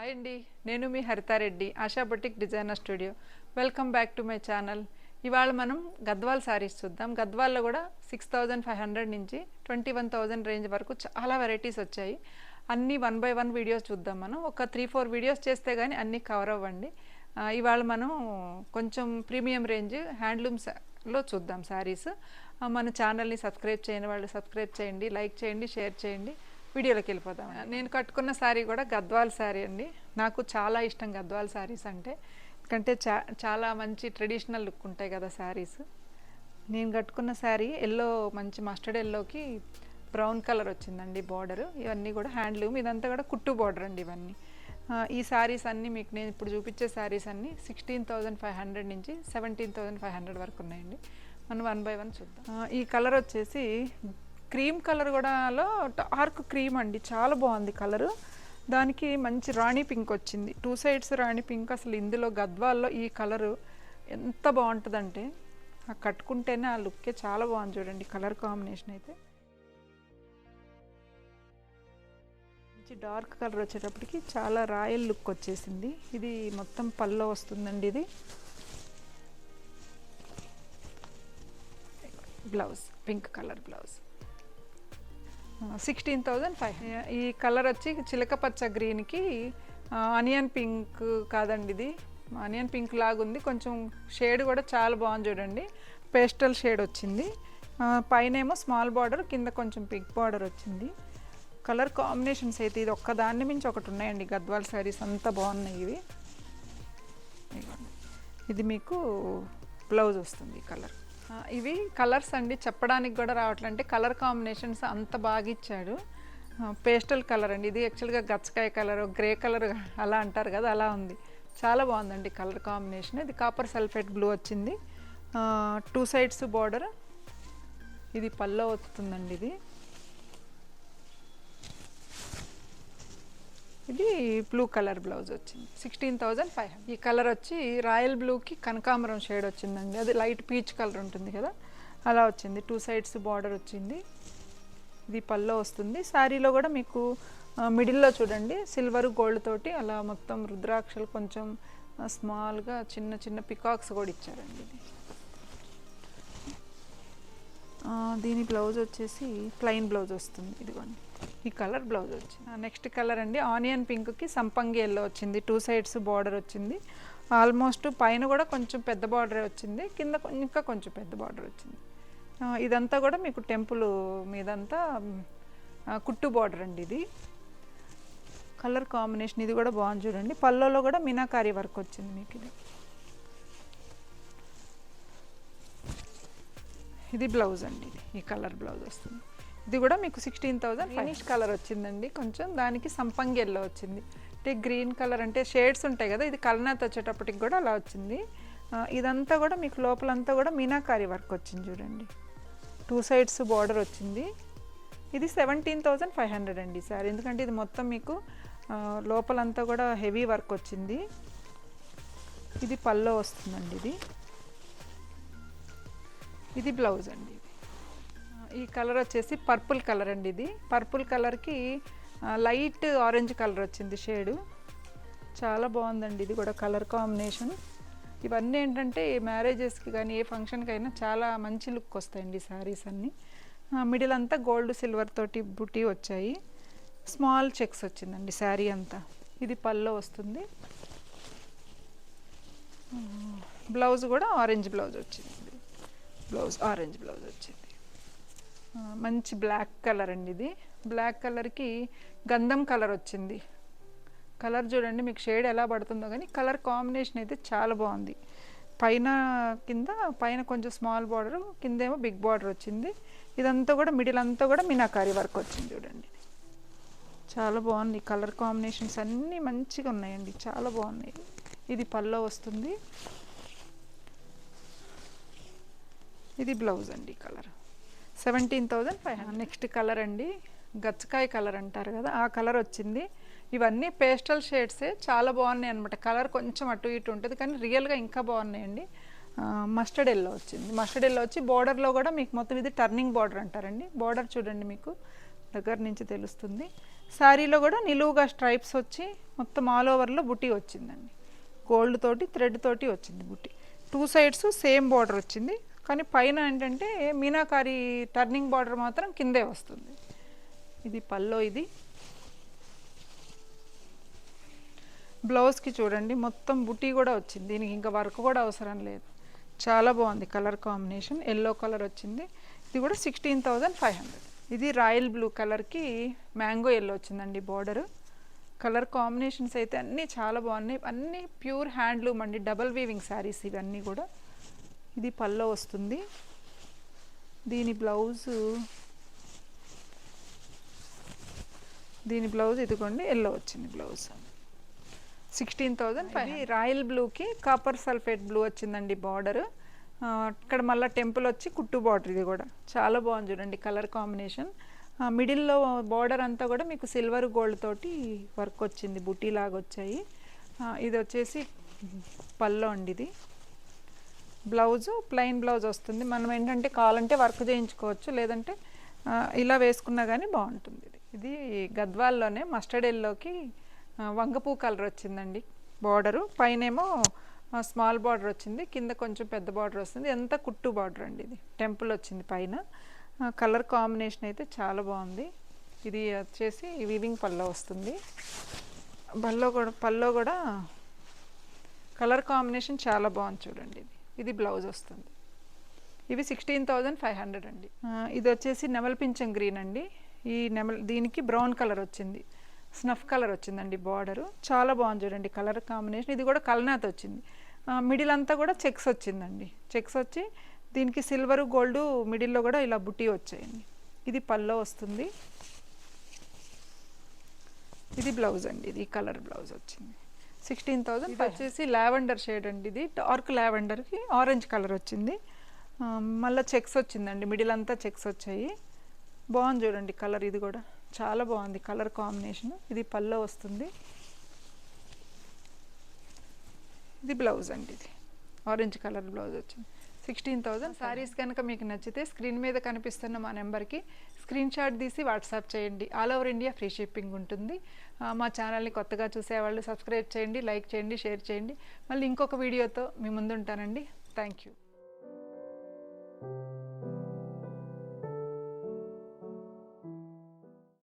Hi అండి నేను మీ Haritareddy Asha boutique designer studio. Welcome back to my channel ఇవాళ మనం గద్వాల్ శారీస్ చూద్దాం. గద్వాల్లో కూడా సిక్స్ థౌజండ్ ఫైవ్ హండ్రెడ్ నుంచి ట్వంటీ వన్ థౌజండ్ రేంజ్ వరకు చాలా వెరైటీస్ వచ్చాయి. అన్నీ వన్ బై వన్ వీడియోస్ చూద్దాం మనం. ఒక త్రీ ఫోర్ వీడియోస్ చేస్తే కానీ అన్నీ కవర్ అవ్వండి. ఇవాళ మనం కొంచెం ప్రీమియం రేంజ్ హ్యాండ్లూమ్స్లో చూద్దాం శారీస్ మన ఛానల్ని సబ్స్క్రైబ్ చేయని వాళ్ళు సబ్స్క్రైబ్ చేయండి లైక్ చేయండి షేర్ చేయండి. వీడియోలోకి వెళ్ళిపోదాం నేను కట్టుకున్న శారీ కూడా గద్వాల్ శారీ అండి. నాకు చాలా ఇష్టం గద్వాల్ శారీస్ అంటే. ఎందుకంటే చా చాలా మంచి ట్రెడిషనల్ లుక్ ఉంటాయి కదా శారీస్. నేను కట్టుకున్న శారీ ఎల్లో మంచి మస్టర్డ్ ఎల్లోకి బ్రౌన్ కలర్ వచ్చిందండి బార్డర్. ఇవన్నీ కూడా హ్యాండ్లూమ్ ఇదంతా కూడా కుట్టు బార్డర్ అండి ఇవన్నీ. ఈ శారీస్ అన్నీ మీకు నేను ఇప్పుడు చూపించే శారీస్ అన్నీ సిక్స్టీన్ థౌజండ్ ఫైవ్ హండ్రెడ్ నుంచి సెవెంటీన్ థౌజండ్ ఫైవ్ హండ్రెడ్ వరకు ఉన్నాయండి. మనం వన్ బై వన్ చూద్దాం. ఈ కలర్ వచ్చేసి క్రీమ్ కలర్ కూడాలో డార్క్ క్రీమ్ అండి చాలా బాగుంది కలరు. దానికి మంచి రాణి పింక్ వచ్చింది. టూ సైడ్స్ రాణి పింక్ అసలు ఇందులో గద్వాల్లో ఈ కలరు ఎంత బాగుంటుందంటే ఆ కట్టుకుంటేనే ఆ లుక్కే చాలా బాగుంది చూడండి కలర్ కాంబినేషన్ అయితే. మంచి డార్క్ కలర్ వచ్చేటప్పటికి చాలా రాయల్ లుక్ వచ్చేసింది. ఇది మొత్తం పల్లో వస్తుందండి ఇది. Blouse pink colour blouse. Sixteen thousand five. ఈ కలర్ వచ్చి చిలక పచ్చ గ్రీన్కి ఆనియన్ పింక్ కాదండి ఇది. ఆనియన్ పింక్ లాగా ఉంది కొంచెం షేడ్ కూడా చాలా బాగుంది చూడండి. పేస్టల్ షేడ్ వచ్చింది. పైన ఏమో స్మాల్ బార్డర్ కింద కొంచెం పింక్ బార్డర్ వచ్చింది. కలర్ కాంబినేషన్స్ అయితే ఇది ఒక్క దాన్ని మించి ఒకటి ఉన్నాయండి. గద్వాల్ శారీస్ అంత బాగున్నాయి ఇవి. ఇది మీకు బ్లౌజ్ వస్తుంది ఈ కలర్. ఇవి కలర్స్ అండి. చెప్పడానికి కూడా రావట్లంటే కలర్ కాంబినేషన్స్ అంత బాగా ఇచ్చాడు పేస్టల్ కలర్ అండి. ఇది యాక్చువల్గా గచ్చకాయ కలర్ గ్రే కలర్ అలా అంటారు కదా అలా ఉంది. చాలా బాగుందండి కలర్ కాంబినేషన్. ఇది కాపర్ సల్ఫేట్ బ్లూ వచ్చింది. Two sides border. ఇది పల్లో వస్తుందండి ఇది. ఇది బ్లూ కలర్ బ్లౌజ్ వచ్చింది. సిక్స్టీన్ థౌజండ్ ఫైవ్ ఈ కలర్ వచ్చి రాయల్ బ్లూకి కనకాంబరం షేడ్ వచ్చిందండి. అది లైట్ పీచ్ కలర్ ఉంటుంది కదా? అలా వచ్చింది. టూ సైడ్స్ బార్డర్ వచ్చింది. ఇది పల్లో వస్తుంది. శారీలో కూడా మీకు మిడిల్లో చూడండి. సిల్వర్ గోల్డ్ తోటి అలా మొత్తం రుద్రాక్షలు కొంచెం స్మాల్గా చిన్న చిన్న పికాక్స్ కూడా ఇచ్చారండి ఇది. దీని బ్లౌజ్ వచ్చేసి ప్లెయిన్ బ్లౌజ్ వస్తుంది. ఇదిగోండి. ఈ కలర్ బ్లౌజ్ వచ్చింది. నెక్స్ట్ కలర్ అండి ఆనియన్ పింక్కి సంపంగి ఎల్లో వచ్చింది. టూ సైడ్స్ బార్డర్ వచ్చింది. ఆల్మోస్ట్ పైన కూడా కొంచెం పెద్ద బార్డర్ వచ్చింది. కింద ఇంకా కొంచెం పెద్ద బార్డర్ వచ్చింది. ఇదంతా కూడా మీకు టెంపుల్ మీదంతా కుట్టు బార్డర్ అండి ఇది. కలర్ కాంబినేషన్ ఇది కూడా బాగుంది చూడండి. పళ్ళలో కూడా మీనాకారి వర్క్ వచ్చింది మీకు ఇది. ఇది బ్లౌజ్ అండి ఇది. ఈ కలర్ బ్లౌజ్ వస్తుంది. ఇది కూడా మీకు సిక్స్టీన్ థౌజండ్ ఫినిష్ కలర్ వచ్చిందండి. కొంచెం దానికి సంపంగి ఎల్లో వచ్చింది. అంటే గ్రీన్ కలర్ అంటే షేడ్స్ ఉంటాయి కదా ఇది కలనాథ్ వచ్చేటప్పటికి కూడా అలా వచ్చింది. ఇదంతా కూడా మీకు లోపలంతా కూడా మీనాకారి వర్క్ వచ్చింది చూడండి. టూ సైడ్స్ బార్డర్ వచ్చింది. ఇది సెవెంటీన్ థౌజండ్ ఫైవ్ హండ్రెడ్ అండి సార్. ఎందుకంటే ఇది మొత్తం మీకు లోపలంతా కూడా హెవీ వర్క్ వచ్చింది. ఇది పల్లో వస్తుందండి ఇది. ఇది బ్లౌజ్ అండి ఇది. ఈ కలర్ వచ్చేసి పర్పుల్ కలర్ అండి ఇది. పర్పుల్ కలర్కి లైట్ ఆరెంజ్ కలర్ వచ్చింది షేడు. చాలా బాగుందండి ఇది కూడా కలర్ కాంబినేషన్. ఇవన్నీ ఏంటంటే మ్యారేజెస్కి కానీ ఏ ఫంక్షన్కి అయినా చాలా మంచి లుక్ వస్తాయండి శారీస్ అన్నీ. మిడిల్ అంతా గోల్డ్ సిల్వర్ తోటి బుటీ వచ్చాయి. స్మాల్ చెక్స్ వచ్చిందండి శారీ అంతా. ఇది పల్లో వస్తుంది. బ్లౌజ్ కూడా ఆరెంజ్ బ్లౌజ్ వచ్చింది. బ్లౌజ్ ఆరెంజ్ బ్లౌజ్ వచ్చింది. మంచి బ్లాక్ కలర్ అండి ఇది. బ్లాక్ కలర్కి గంధం కలర్ వచ్చింది. కలర్ చూడండి మీకు షేడ్ ఎలా పడుతుందో కానీ కలర్ కాంబినేషన్ అయితే చాలా బాగుంది. పైన కింద పైన కొంచెం స్మాల్ బార్డర్ కిందేమో బిగ్ బార్డర్ వచ్చింది. ఇదంతా కూడా మిడిల్ అంతా కూడా మీనాకారి వర్క్ వచ్చింది చూడండి. చాలా బాగుంది. కలర్ కాంబినేషన్స్ అన్నీ మంచిగా ఉన్నాయండి. చాలా బాగున్నాయి. ఇది పల్లో వస్తుంది. ఇది బ్లౌజ్ అండి colour. Seventeen thousand five hundred. Next colour అండి గచ్చకాయ కలర్ అంటారు కదా ఆ కలర్ వచ్చింది. ఇవన్నీ పేస్టల్ షేడ్సే చాలా బాగున్నాయి అనమాట కలర్ కొంచెం అటు ఇటు ఉంటుంది కానీ రియల్గా ఇంకా బాగున్నాయండి. మస్టర్డ్ ఎల్లో వచ్చింది. మస్టర్డ్ ఎల్లో వచ్చి బార్డర్లో కూడా మీకు మొత్తం ఇది టర్నింగ్ బార్డర్ అంటారండి. బార్డర్ చూడండి మీకు దగ్గర నుంచి తెలుస్తుంది. శారీలో కూడా నిలువుగా స్ట్రైప్స్ వచ్చి మొత్తం ఆల్ ఓవర్లో బుటీ వచ్చిందండి. గోల్డ్ తోటి థ్రెడ్ తోటి వచ్చింది బుటీ. టూ సైడ్స్ సేమ్ బార్డర్ వచ్చింది. కానీ పైన ఏంటంటే మీనాకారి టర్నింగ్ బార్డర్ మాత్రం కిందే వస్తుంది. ఇది పల్లో ఇది. బ్లౌజ్కి చూడండి మొత్తం బుటీ కూడా వచ్చింది. దీనికి ఇంకా వర్క్ కూడా అవసరం లేదు. చాలా బాగుంది కలర్ కాంబినేషన్. ఎల్లో కలర్ వచ్చింది. ఇది కూడా సిక్స్టీన్ థౌజండ్ ఫైవ్ హండ్రెడ్. ఇది రాయల్ బ్లూ కలర్కి మ్యాంగో ఎల్లో వచ్చిందండి బార్డరు. కలర్ కాంబినేషన్స్ అయితే అన్నీ చాలా బాగున్నాయి. అన్నీ ప్యూర్ హ్యాండ్లూమ్ అండి. డబల్ వీవింగ్ శారీస్ ఇవన్నీ కూడా. ఇది పల్లో వస్తుంది. దీని బ్లౌజు దీని బ్లౌజ్ ఇదిగోండి ఎల్లో వచ్చింది blouse. Sixteen thousand five royal బ్లూకి కాపర్ సల్ఫేట్ బ్లూ వచ్చిందండి బార్డర్. ఇక్కడ మళ్ళీ టెంపుల్ వచ్చి కుట్టు బార్డర్ ఇది కూడా. చాలా బాగుంది చూడండి కలర్ కాంబినేషన్. మిడిల్లో బార్డర్ అంతా కూడా మీకు సిల్వర్ గోల్డ్ తోటి వర్క్ వచ్చింది బుటీ లాగా వచ్చాయి ఇది వచ్చేసి పల్లో అండి ఇది. బ్లౌజు ప్లెయిన్ బ్లౌజ్ వస్తుంది. మనం ఏంటంటే కావాలంటే వర్క్ చేయించుకోవచ్చు లేదంటే ఇలా వేసుకున్నా కానీ బాగుంటుంది ఇది. ఇది గద్వాల్లోనే మస్టర్డ్ ఎల్లోకి వంగపూ కలర్ వచ్చిందండి బార్డరు. పైనేమో స్మాల్ బార్డర్ వచ్చింది కింద కొంచెం పెద్ద బార్డర్ వస్తుంది. ఎంత కుట్టు బార్డర్ అండి ఇది. టెంపుల్ వచ్చింది పైన. కలర్ కాంబినేషన్ అయితే చాలా బాగుంది. ఇది వచ్చేసి వీవింగ్ పల్లో వస్తుంది. పల్లో కూడా పల్లో కూడా కలర్ కాంబినేషన్ చాలా బాగుంది చూడండి ఇది. ఇది బ్లౌజ్ వస్తుంది. ఇవి సిక్స్టీన్ థౌజండ్ ఫైవ్ హండ్రెడ్ అండి. ఇది వచ్చేసి నెమల్ పింఛం గ్రీన్ అండి. ఈ నెమల్ దీనికి బ్రౌన్ కలర్ వచ్చింది. స్నఫ్ కలర్ వచ్చిందండి బార్డరు. చాలా బాగుంది చూడండి కలర్ కాంబినేషన్. ఇది కూడా కల్నాథ్ వచ్చింది. మిడిల్ అంతా కూడా చెక్స్ వచ్చిందండి. చెక్స్ వచ్చి దీనికి సిల్వర్ గోల్డ్ మిడిల్లో కూడా ఇలా బుట్టి వచ్చాయండి. ఇది పల్లో వస్తుంది. ఇది బ్లౌజ్ అండి. ఇది కలర్ బ్లౌజ్ వచ్చింది. సిక్స్టీన్ థౌజండ్ వచ్చేసి లావెండర్ షేడ్ అండి ఇది. డార్క్ లావెండర్కి ఆరెంజ్ కలర్ వచ్చింది. మళ్ళీ చెక్స్ వచ్చిందండి. మిడిల్ అంతా చెక్స్ వచ్చాయి. బాగుంది చూడండి కలర్ ఇది కూడా. చాలా బాగుంది కలర్ కాంబినేషన్. ఇది పల్లో వస్తుంది. ఇది బ్లౌజ్ అండి ఇది. ఆరెంజ్ కలర్ బ్లౌజ్ వచ్చింది. సిక్స్టీన్ థౌజండ్ శారీస్ కనుక మీకు నచ్చితే స్క్రీన్ మీద కనిపిస్తున్న మా నెంబర్కి స్క్రీన్ షాట్ తీసి వాట్సాప్ చేయండి. All over India free shipping ఉంటుంది. మా ఛానల్ని కొత్తగా చూసేవాళ్ళు సబ్స్క్రైబ్ చేయండి లైక్ చేయండి షేర్ చేయండి. మళ్ళీ ఇంకొక వీడియోతో మీ ముందు ఉంటానండి థ్యాంక్ యూ